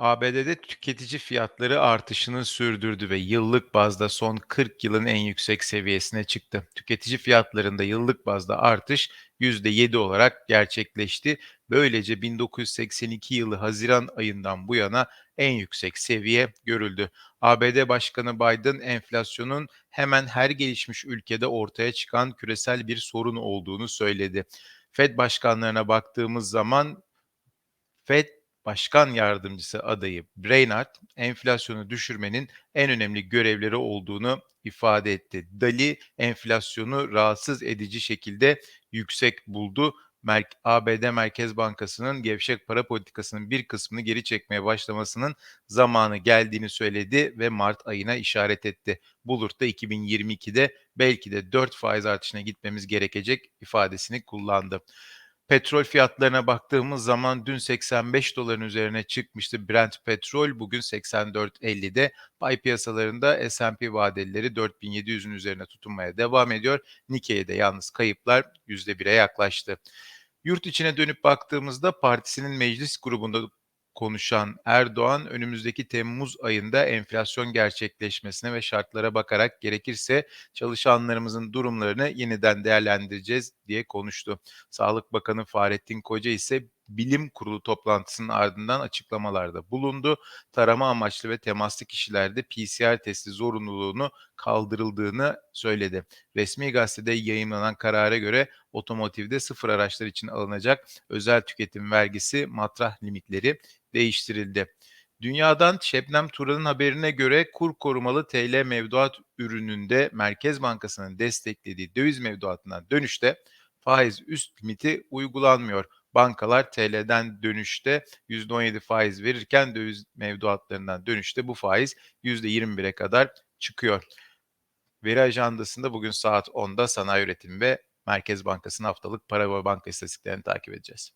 ABD'de tüketici fiyatları artışını sürdürdü ve yıllık bazda son 40 yılın en yüksek seviyesine çıktı. Tüketici fiyatlarında yıllık bazda artış %7 olarak gerçekleşti. Böylece 1982 yılı Haziran ayından bu yana en yüksek seviye görüldü. ABD Başkanı Biden enflasyonun hemen her gelişmiş ülkede ortaya çıkan küresel bir sorun olduğunu söyledi. Fed başkanlarına baktığımız zaman Fed Başkan Yardımcısı adayı Brainard, enflasyonu düşürmenin en önemli görevleri olduğunu ifade etti. Dali enflasyonu rahatsız edici şekilde yüksek buldu. ABD Merkez Bankası'nın gevşek para politikasının bir kısmını geri çekmeye başlamasının zamanı geldiğini söyledi ve Mart ayına işaret etti. Bullard da 2022'de belki de 4 faiz artışına gitmemiz gerekecek ifadesini kullandı. Petrol fiyatlarına baktığımız zaman dün 85 doların üzerine çıkmıştı Brent petrol. Bugün 84.50'de. Pay piyasalarında S&P vadelileri 4700'ün üzerine tutunmaya devam ediyor. Nikkei'de yalnız kayıplar %1'e yaklaştı. Yurt içine dönüp baktığımızda partisinin meclis grubunda konuşan Erdoğan önümüzdeki Temmuz ayında enflasyon gerçekleşmesine ve şartlara bakarak gerekirse çalışanlarımızın durumlarını yeniden değerlendireceğiz diye konuştu. Sağlık Bakanı Fahrettin Koca ise bilim kurulu toplantısının ardından açıklamalarda bulundu. Tarama amaçlı ve temaslı kişilerde PCR testi zorunluluğunu kaldırıldığını söyledi. Resmi gazetede yayınlanan karara göre otomotivde sıfır araçlar için alınacak özel tüketim vergisi matrah limitleri değiştirildi. Dünyadan Şebnem Turan'ın haberine göre kur korumalı TL mevduat ürününde Merkez Bankası'nın desteklediği döviz mevduatından dönüşte faiz üst limiti uygulanmıyor. Bankalar TL'den dönüşte %17 faiz verirken döviz mevduatlarından dönüşte bu faiz %21'e kadar çıkıyor. Veri ajandasında bugün saat 10'da sanayi üretimi ve Merkez Bankası'nın haftalık para ve banka istatistiklerini takip edeceğiz.